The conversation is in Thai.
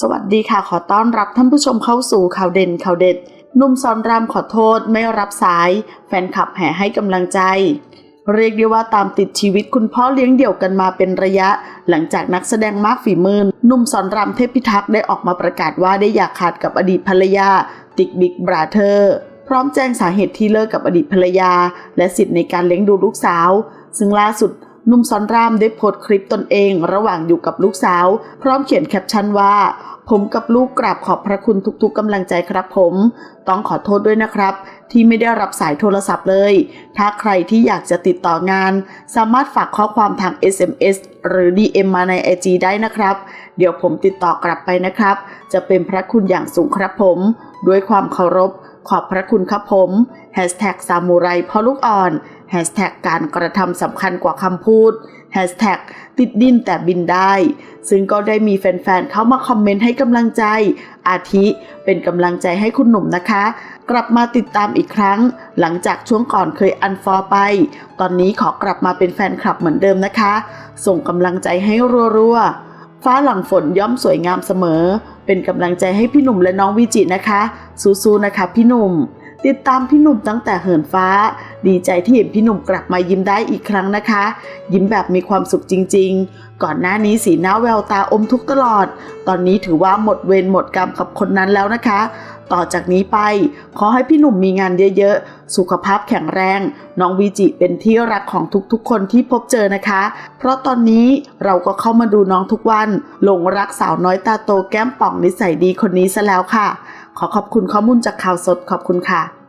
สวัสดีค่ะขอต้อนรับท่านผู้ชมเข้าสู่ข่าวเด่นข่าวเด็ดนุ่มสอนรามขอโทษไม่รับสาย แฟนคลับแห่ให้กำลังใจ เรียกได้ว่าตามติดชีวิตคุณพ่อเลี้ยงเดี่ยวกันมาเป็นระยะ หลังจากนักแสดงมากฝีมือนุ่มสอนรามเทพพิทักษ์ได้ออกมาประกาศว่าได้อยากขาดกับอดีตภรรยา ติ๊กบิ๊กบราเธอร์พร้อมแจ้งสาเหตุที่เลิกกับอดีตภรรยา และสิทธิ์ในการเลี้ยงดูลูกสาว ซึ่งล่าสุด นุ่มสอนรามได้โพสต์คลิปตนเองระหว่างอยู่กับลูกสาว พร้อมเขียนแคปชั่นว่า ผมกับลูกกราบขอบพระคุณทุกๆกำลังใจครับผม ต้องขอโทษด้วยนะครับ ที่ไม่ได้รับสายโทรศัพท์เลย ถ้าใครที่อยากจะติดต่องาน สามารถฝากข้อความทาง SMS หรือ DM มาใน IG ได้นะครับ เดี๋ยวผมติดต่อกลับไปนะครับ จะเป็นพระคุณอย่างสูงครับผม ด้วยความเคารพ ขอบพระคุณครับผม Hashtag ซามูไรพ่อลูกอ่อน Hashtag การกระทำสำคัญกว่าคำพูด Hashtag ติดดินแต่บินได้ ซึ่งก็ได้มีแฟนๆ เข้ามาคอมเมนต์ให้กำลังใจ อาทิเป็นกำลังใจให้คุณหนุ่มนะคะ กลับมาติดตามอีกครั้ง หลังจากช่วงก่อนเคยอันฟอร์ไป ตอนนี้ขอกลับมาเป็นแฟนคลับเหมือนเดิมนะคะ ส่งกำลังใจให้รัวๆ ฟ้าหลังฝนย่อมสวยงามเสมอ เป็นกำลังใจให้พี่หนุ่มและน้องวิจินะคะ สู้ๆนะคะพี่หนุ่ม ติดตามพี่หนุ่มตั้งแต่เหินฟ้า ดีใจที่เห็นพี่หนุ่มกลับมายิ้มได้อีกครั้งนะคะ ยิ้มแบบมีความสุขจริง ๆ ก่อนหน้านี้สีหน้าแววตาอมทุกข์ตลอด ตอนนี้ถือว่าหมดเวรหมดกรรมกับคนนั้นแล้วนะคะ ต่อจากนี้ไป ขอให้พี่หนุ่มมีงานเยอะๆ สุขภาพแข็งแรง น้องวีจิเป็นที่รักของทุกๆ คนที่พบเจอนะคะ เพราะตอนนี้เราก็เข้ามาดูน้องทุกวัน หลงรักสาวน้อยตาโตแก้มป่องนิสัยดีคนนี้ซะแล้วค่ะ ขอขอบคุณข้อมูลจากข่าวสดขอบคุณค่ะ